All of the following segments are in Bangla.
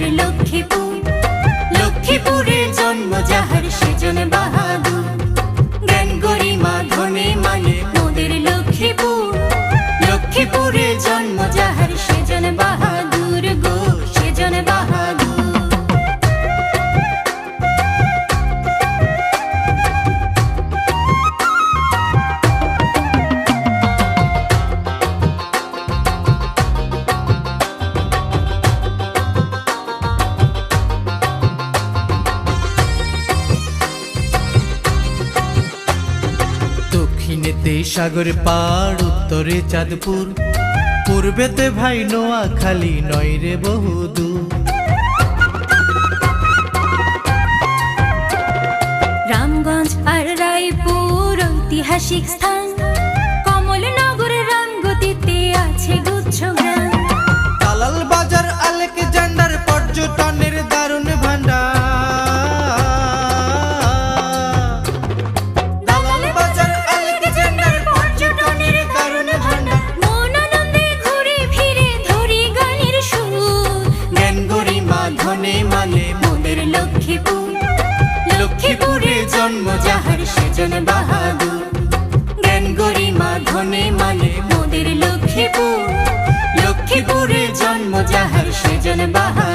মানে মোদের দক্ষিণেতে সাগর পাড় উত্তরে চাঁদপুর। পূর্বেতে ভাই নোয়া খালি নয় রে বহুদূর। রামগঞ্জ আর রায়পুর ঐতিহাসিক স্থান লক্ষ্মীপুর, লক্ষ্মীপুরে জন্ম যাহার সেজন বাহাদুর। জ্ঞান গরিমা ধনে মানে মোদের লক্ষ্মীপুর, লক্ষ্মীপুরে জন্ম যাহার সেজন বাহাদুর।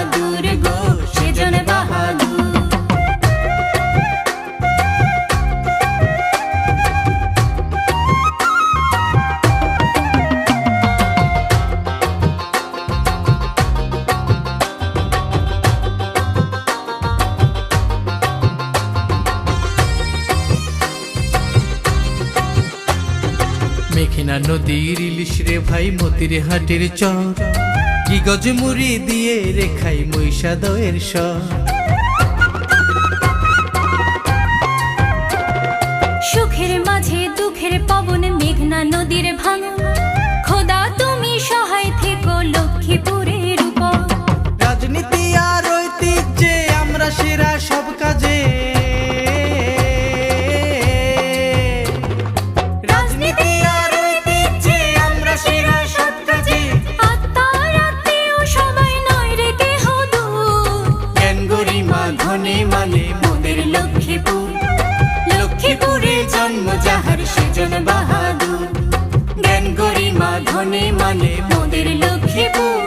মেঘনা নদীর ইলিশ রে ভাই, মতির হাটের চর। কি গজ মুড়ি দিয়ে রেখাই মহিষা দয়ের সর সুখের মাঝে দুঃখের পবন, মেঘনা নদীর ভাঙা যাহার সেজন বাহাদুর। জ্ঞান ধনে মানে মোদের লক্ষ্মীপুর।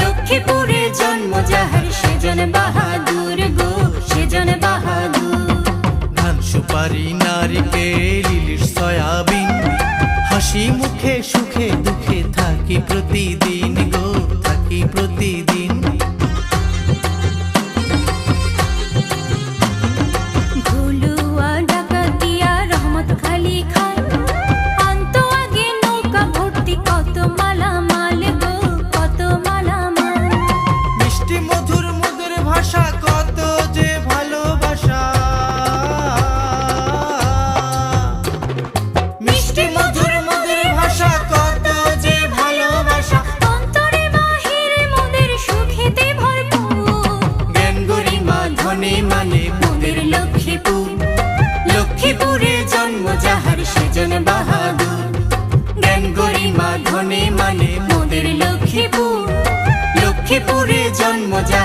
লক্ষ্মীপুরে জন্ম যাহার বাহাদুর গো, সেজন বাহাদুর। ধান সুপারি নারিকেল ইলিশ সয়াবিন। হাসি মুখে সুখে দুঃখে থাকি প্রতিদিন গো, থাকি প্রতিদিন ধনে মানে মোদের লক্ষ্মীপুর। লক্ষ্মীপুরে জন্ম যাহার সেজন বাহাদুর। জ্ঞান গরিমা মানে মোদের লক্ষ্মীপুর। লক্ষ্মীপুরে জন্ম বাহাদুর